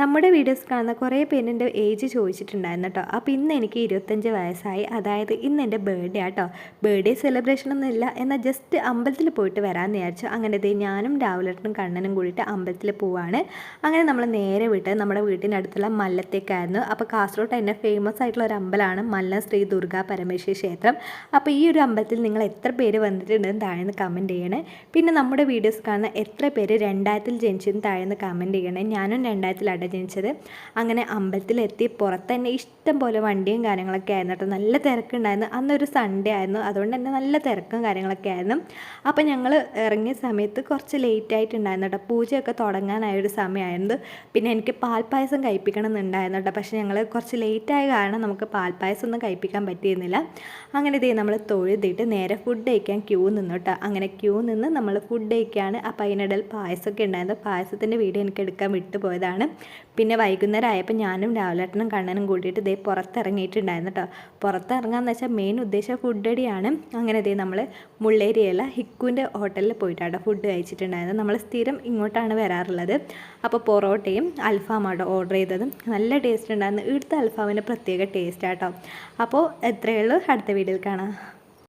നമ്മുടെ വീഡിയോസ് കാണുന്ന കുറേ പേരിന്റെ ഏജ് ചോദിച്ചിട്ടുണ്ടായിരുന്നു കേട്ടോ. അപ്പോൾ ഇന്ന് എനിക്ക് ഇരുപത്തഞ്ച് വയസ്സായി. അതായത് ഇന്ന് എന്റെ ബർത്ത്ഡേ ആട്ടോ ബർത്ത്ഡേ സെലിബ്രേഷൻ ഒന്നും ഇല്ല. എന്നാൽ ജസ്റ്റ് അമ്പലത്തിൽ പോയിട്ട് വരാമെന്ന് വിചാരിച്ചു. അങ്ങനെ ദേ ഞാനും രാവിലേട്ടനും കണ്ണനും കൂടിയിട്ട് അമ്പലത്തിൽ പോവാണ്. അങ്ങനെ നമ്മൾ നേരെ വിട്ട് നമ്മുടെ വീട്ടിനടുത്തുള്ള മല്ലത്തേക്കായിരുന്നു. അപ്പോൾ കാസർഗോഡ് തന്നെ ഫേമസ് ആയിട്ടുള്ള ഒരു അമ്പലമാണ് മല്ല ശ്രീ ദുർഗാ പരമേശ്വരി ക്ഷേത്രം. അപ്പോൾ ഈ ഒരു അമ്പലത്തിൽ നിങ്ങൾ എത്ര പേര് വന്നിട്ടുണ്ടെന്ന് താഴെന്ന് കമന്റ് ചെയ്യണേ. പിന്നെ നമ്മുടെ വീഡിയോസ് കാണുന്ന എത്ര പേര് രണ്ടായിരത്തിൽ ജനിച്ചെന്ന് താഴെന്ന് കമന്റ് ചെയ്യണേ. ഞാനും രണ്ടായിരത്തിലാണ് ജനിച്ചത്. അങ്ങനെ അമ്പലത്തിലെത്തി പുറത്ത് തന്നെ ഇഷ്ടം പോലെ വണ്ടിയും കാര്യങ്ങളൊക്കെ ആയിരുന്നു കേട്ടോ. നല്ല തിരക്കുണ്ടായിരുന്നു. അന്നൊരു സൺഡേ ആയിരുന്നു. അതുകൊണ്ട് തന്നെ നല്ല തിരക്കും കാര്യങ്ങളൊക്കെ ആയിരുന്നു. അപ്പോൾ ഞങ്ങൾ ഇറങ്ങിയ സമയത്ത് കുറച്ച് ലേറ്റ് ആയിട്ടുണ്ടായിരുന്നു കേട്ടോ. പൂജയൊക്കെ തുടങ്ങാനായ ഒരു സമയമായിരുന്നു. പിന്നെ എനിക്ക് പാൽപ്പായസം കഴിപ്പിക്കണം എന്നുണ്ടായിരുന്നു കേട്ടോ. പക്ഷേ ഞങ്ങൾ കുറച്ച് ലേറ്റായ കാരണം നമുക്ക് പാൽപ്പായസം ഒന്നും കഴിപ്പിക്കാൻ പറ്റിയിരുന്നില്ല. അങ്ങനെ ഇതേ നമ്മൾ തൊഴുതിട്ട് നേരെ ഫുഡ് കഴിക്കാൻ ക്യൂ നിന്നു കേട്ടോ. അങ്ങനെ ക്യൂ നിന്ന് നമ്മൾ ഫുഡ് കഴിക്കുകയാണ് അപ്പോൾ അതിനിടയിൽ പായസമൊക്കെ ഉണ്ടായിരുന്നു. പായസത്തിന്റെ വീഡിയോ എനിക്ക് എടുക്കാൻ വിട്ടുപോയതാണ്. പിന്നെ വൈകുന്നേരം ആയപ്പോൾ ഞാനും രാവിലേട്ടനും കണ്ണനും കൂട്ടിയിട്ട് ഇതേ പുറത്തിറങ്ങിയിട്ടുണ്ടായിരുന്നു കേട്ടോ പുറത്തിറങ്ങാന്ന് വെച്ചാൽ മെയിൻ ഉദ്ദേശം ഫുഡടിയാണ് അങ്ങനെ ഇതേ നമ്മൾ മുള്ളേരിയയിലെ ഹിക്കുവിന്റെ ഹോട്ടലിൽ പോയിട്ടാണ് ഫുഡ് കഴിച്ചിട്ടുണ്ടായിരുന്നത്. നമ്മൾ സ്ഥിരം ഇങ്ങോട്ടാണ് വരാറുള്ളത്. അപ്പോൾ പൊറോട്ടയും അൽഫാമാട്ടോ ഓർഡർ ചെയ്തതും. നല്ല ടേസ്റ്റ് ഉണ്ടായിരുന്നു. ഇവിടുത്തെ അൽഫാമിന്റെ പ്രത്യേക ടേസ്റ്റ് ആട്ടോ അപ്പോൾ എത്രയേ ഉള്ളൂ? അടുത്ത വീഡിയോയിൽ കാണാം.